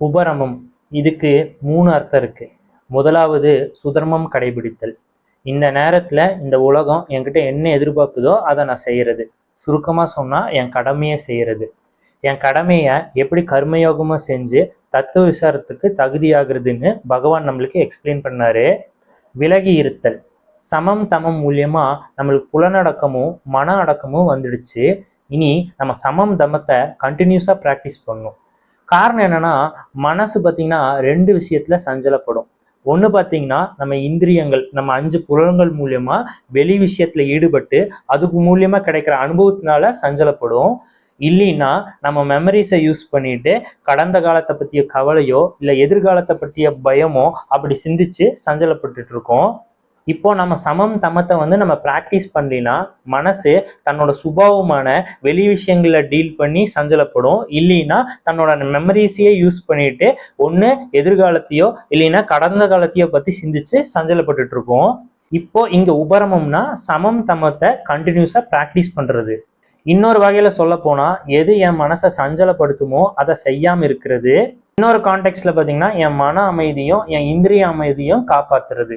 உபரமம். இதுக்கு மூணு அர்த்தம் இருக்குது முதலாவது சுதர்மம் கடைபிடித்தல். இந்த நேரத்தில் இந்த உலகம் என்கிட்ட என்ன எதிர்பார்க்குதோ அதை நான் செய்கிறது சுருக்கமாக சொன்னால் என் கடமையை செய்கிறது என் கடமையை எப்படி கர்மயோகமாக செஞ்சு தத்துவ விசாரத்துக்கு தகுதியாகிறதுன்னு பகவான் நம்மளுக்கு எக்ஸ்பிளைன் பண்ணாரு. விலகி இருத்தல். சமம் தமம் மூலியமாக நம்மளுக்கு புலனடக்கமும் மன அடக்கமும் வந்துடுச்சு. இனி நம்ம சமம் தமத்தை கண்டினியூஸாக ப்ராக்டிஸ் பண்ணணும். காரணம் என்னன்னா மனசு பார்த்தீங்கன்னா ரெண்டு விஷயத்துல சஞ்சலப்படும். ஒன்று பார்த்தீங்கன்னா நம்ம இந்திரியங்கள் நம்ம அஞ்சு புலன்கள் மூலியமா வெளி விஷயத்துல ஈடுபட்டு அதுக்கு மூலியமா கிடைக்கிற அனுபவத்தினால சஞ்சலப்படும். இல்லைன்னா நம்ம மெமரிஸை யூஸ் பண்ணிட்டு கடந்த காலத்தை பற்றிய கவலையோ இல்லை எதிர்காலத்தை பற்றிய பயமோ அப்படி சிந்திச்சு சஞ்சலப்பட்டுருக்கோம் இருக்கோம். இப்போ நம்ம சமம் தமத்தை வந்து நம்ம ப்ராக்டிஸ் பண்ணலினா மனசு தன்னோட சுபாவமான வெளி விஷயங்களை டீல் பண்ணி சஞ்சலப்படும். இல்லைன்னா தன்னோட மெமரிஸையே யூஸ் பண்ணிட்டு ஒன்று எதிர்காலத்தையோ இல்லைன்னா கடந்த காலத்தையோ பற்றி சிந்திச்சு சஞ்சலப்பட்டுட்டு இருக்கோம் இப்போ இங்கே உபரமம்னா சமம் தமத்தை கண்டினியூஸாக ப்ராக்டிஸ் பண்ணுறது இன்னொரு வகையில் சொல்ல போனால் எது என் மனசை சஞ்சலப்படுத்துமோ அதை செய்யாமல் இருக்கிறது. இன்னொரு கான்டெக்ட்ல பார்த்தீங்கன்னா என் மன அமைதியும் என் இந்திரிய அமைதியும் காப்பாத்துறது.